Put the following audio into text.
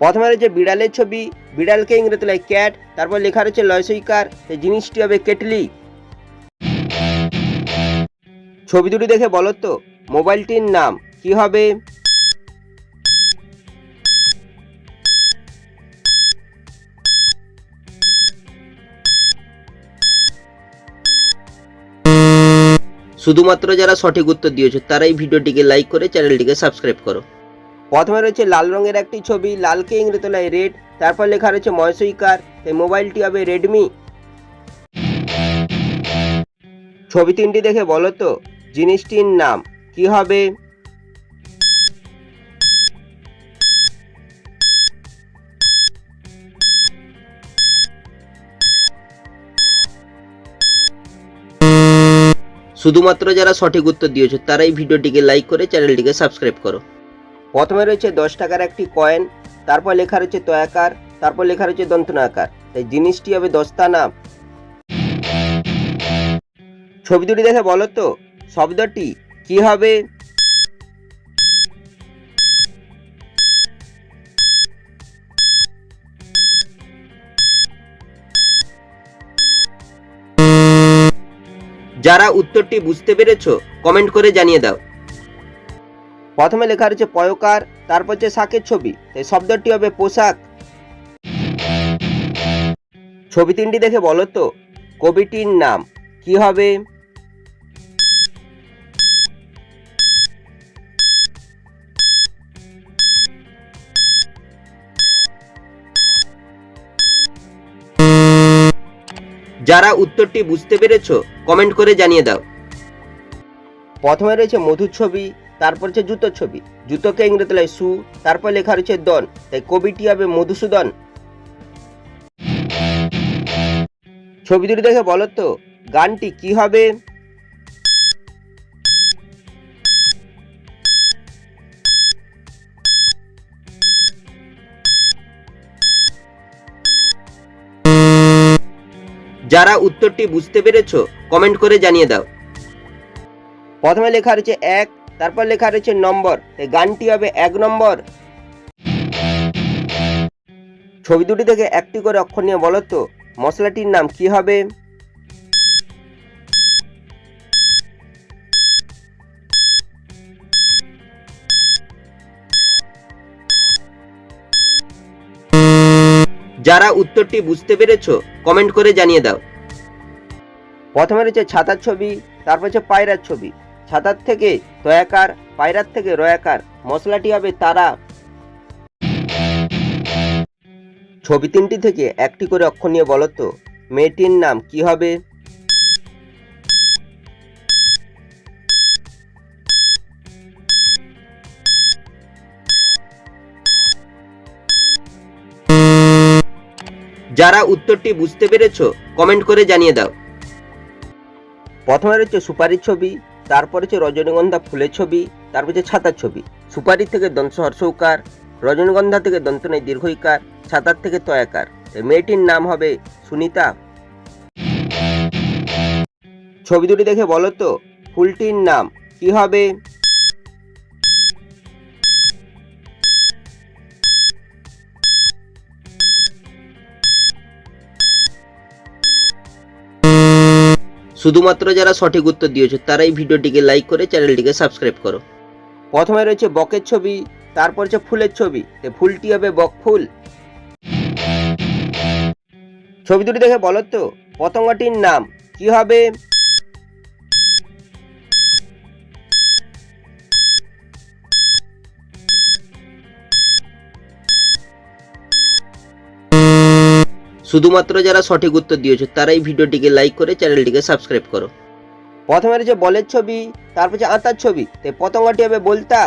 প্রথমে রয়েছে বিড়ালের ছবি, বিড়ালকে ইংরেজিতে ক্যাট তারপর লেখা রয়েছে লয়সইকার সেই জিনিসটি হবে কেটলি। ছবি দুটি দেখে বলো তো, মোবাইলটির নাম, কি হবে? শুধুমাত্র যারা সঠিক উত্তর দিয়েছ, তারাই ভিডিওটিকে লাইক করে চ্যানেলটিকে সাবস্ক্রাইব করো। প্রথমে রয়েছে লাল রঙের একটি ছবি, লালকে ইংরেতলায় রেড। তারপর লেখা রয়েছে ময়সইকার এই মোবাইলটি হবে রেডমি। ছবি তিনটি দেখে বলো তো, জিনিসটির নাম, কি হবে? শুধুমাত্র যারা সঠিক উত্তর দিয়েছ, তারাই ভিডিওটিকে লাইক করে চ্যানেলটিকে সাবস্ক্রাইব করো। প্রথমে রয়েছে দশ টাকার একটি কয়েন, তারপর লেখা রয়েছে তয়াকার, তারপর লেখা রয়েছে দন্তনাকার। তাই জিনিসটি হবে দস্তানা ছবি দুটি দেখে বলো তো, শব্দটি কি হবে? যারা উত্তরটি বুঝতে পেরেছ, কমেন্ট করে জানিয়ে দাও। প্রথমে লেখা রয়েছে পয়কার, তারপর হচ্ছে শাকের ছবি। তাই শব্দটি হবে পোশাক। ছবি তিনটি দেখে বলো তো, কবিটির নাম কি হবে? যারা উত্তরটি বুঝতে পেরেছ, কমেন্ট করে জানিয়ে দাও। প্রথমে রয়েছে মধুর ছবি তারপর হচ্ছে জুতোর ছবি। জুতোকে ইংরেজিতে সু, তারপর লেখা রয়েছে দন। তাই কবিটি হবে মধুসূদন। ছবি দুটি দেখে বলো তো, গানটি কি হবে? যারা উত্তরটি বুঝতে পেরেছ কমেন্ট করে জানিয়ে দাও। প্রথমে লেখা রয়েছে এক তারপর লেখা রয়েছে নম্বর। তাই গানটি হবে এক নম্বর। ছবি দুটি থেকে একটি করে অক্ষর নিয়ে বলো তো, মশলাটির নাম কি হবে? যারা উত্তরটি বুঝতে পেরেছ কমেন্ট করে জানিয়ে দাও। প্রথমে রয়েছে ছাতার ছবি, তারপর হচ্ছে পায়রার ছবি। ছাতার থেকে তয়াকার পায়রার থেকে রয়াকার, মশলাটি হবে তারা। ছবি তিনটি থেকে একটি করে অক্ষর নিয়ে বলো তো, মেয়েটির নাম কি হবে? যারা উত্তরটি বুঝতে পেরেছ, কমেন্ট করে জানিয়ে দাও। প্রথমে রয়েছে সুপারির ছবি তারপর হচ্ছে রজনীগন্ধা ফুলের ছবি, তারপর হচ্ছে ছাতার ছবি। সুপারি থেকে দন্ত হর্ষৌকার, রজনীগন্ধা থেকে দন্ত নেই দীর্ঘইকার, ছাতার থেকে তয়াকার। মেয়েটির নাম হবে সুনিতা। ছবি দুটি দেখে বলো তো, ফুলটির নাম কি হবে? শুধুমাত্র যারা সঠিক উত্তর দিয়েছে, তারাই ভিডিওটিকে লাইক করে চ্যানেলটিকে সাবস্ক্রাইব করো। প্রথমে রয়েছে বকের ছবি, তারপর হচ্ছে ফুলের ছবি। তো ফুলটি হবে বক ফুল। ছবি দুটি দেখে বলো তো পতঙ্গটির নাম কি হবে? শুধুমাত্র যারা সঠিক উত্তর দিয়েছ, তারাই ভিডিওটিকে লাইক করে চ্যানেলটিকে সাবস্ক্রাইব করো। প্রথমে যে বলের ছবি, তারপর যে আতার ছবি। তাই পতঙ্গটি হবে বলতা